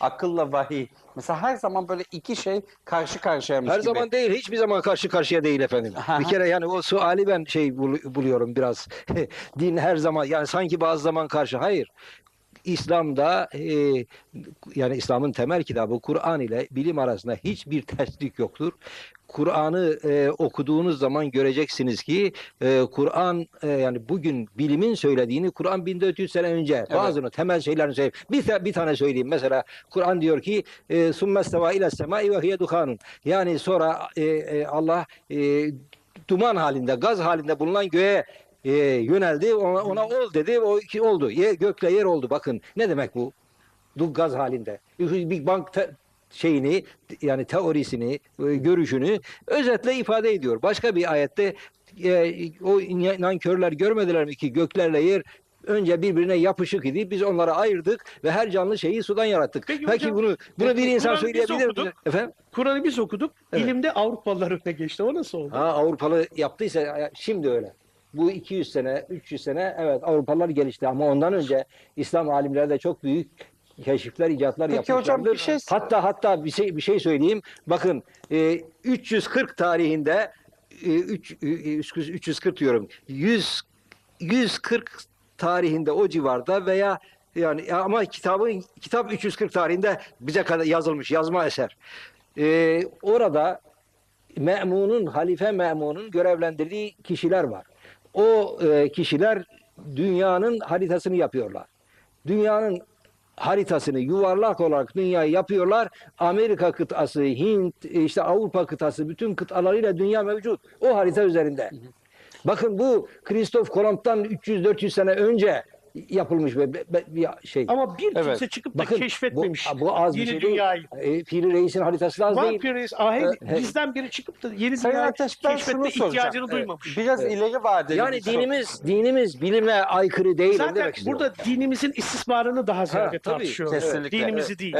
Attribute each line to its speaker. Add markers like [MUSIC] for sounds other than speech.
Speaker 1: akılla vahiy. Mesela her zaman böyle iki şey karşı karşıyaymış
Speaker 2: Her
Speaker 1: gibi.
Speaker 2: zaman değil, hiçbir zaman karşı karşıya değil efendim. Bir kere yani o suali ben şey bul- buluyorum biraz. [LAUGHS] Din her zaman yani sanki bazı zaman karşı. Hayır. İslam'da e, yani İslam'ın temel kitabı Kur'an ile bilim arasında hiçbir terslik yoktur. Kur'an'ı e, okuduğunuz zaman göreceksiniz ki e, Kur'an e, yani bugün bilimin söylediğini Kur'an 1400 sene önce bazını temel şeylerini söyleyeyim. Bir, bir tane söyleyeyim. Mesela Kur'an diyor ki e, summesteva ile semai ve hiye duhanun. Yani sonra e, e, Allah e, duman halinde, gaz halinde bulunan göğe e, yöneldi. Ona, ona ol dedi. O iki oldu. Ye, gökle yer oldu. Bakın ne demek bu? Du gaz halinde. Big Bang şeyini yani teorisini, e, görüşünü özetle ifade ediyor. Başka bir ayette e, o nankörler görmediler mi ki göklerle yer önce birbirine yapışık idi. Biz onları ayırdık ve her canlı şeyi sudan yarattık.
Speaker 3: Peki
Speaker 2: Peki,
Speaker 3: hocam,
Speaker 2: bunu bunu bir
Speaker 3: peki
Speaker 2: insan söyleyebilir mi? Efendim?
Speaker 3: Kur'an'ı biz okuduk.
Speaker 2: Evet.
Speaker 3: İlimde Avrupalılar önüne geçti. O nasıl oldu?
Speaker 2: Ha Avrupalı yaptıysa ya, şimdi öyle. Bu 200 sene, 300 sene evet Avrupalılar gelişti ama ondan önce İslam alimleri de çok büyük keşifler, icatlar
Speaker 1: Peki
Speaker 2: yapmışlardır.
Speaker 1: hocam bir şey-
Speaker 2: Hatta hatta bir şey bir şey söyleyeyim. Bakın e, 340 tarihinde e, üç- e, 300 340 diyorum. 100 140 tarihinde o civarda veya yani ama kitabın kitap 340 tarihinde bize kadar yazılmış yazma eser. E, orada Me'munun, Halife Me'munun görevlendirdiği kişiler var. O e, kişiler dünyanın haritasını yapıyorlar. Dünyanın haritasını yuvarlak olarak dünyayı yapıyorlar. Amerika kıtası, Hint, işte Avrupa kıtası bütün kıtalarıyla dünya mevcut. O harita üzerinde. Bakın bu Kristof Kolomb'dan 300-400 sene önce yapılmış bir, bir- bir şey.
Speaker 3: Ama bir kimse
Speaker 1: Evet.
Speaker 3: çıkıp da
Speaker 2: Bakın
Speaker 3: keşfetmemiş
Speaker 2: bu, bu az bir
Speaker 3: yeni
Speaker 2: şey değil.
Speaker 3: dünyayı.
Speaker 2: E, Piri Reis'in haritası da az
Speaker 3: Var
Speaker 2: değil.
Speaker 3: Pires, ahenk,
Speaker 2: E, he-
Speaker 3: bizden biri çıkıp da yeni
Speaker 1: Sayın
Speaker 3: dünyayı
Speaker 1: Ateş
Speaker 3: keşfetme ihtiyacını
Speaker 1: Evet,
Speaker 3: duymamış.
Speaker 1: Biraz ileri vadeli.
Speaker 2: Yani
Speaker 1: bir soru.
Speaker 2: dinimiz dinimiz bilime aykırı değil.
Speaker 3: Zaten
Speaker 2: demek istiyorum.
Speaker 3: burada dinimizin istismarını daha ziyade tartışıyoruz.
Speaker 1: kesinlikle.
Speaker 3: Dinimizi değil.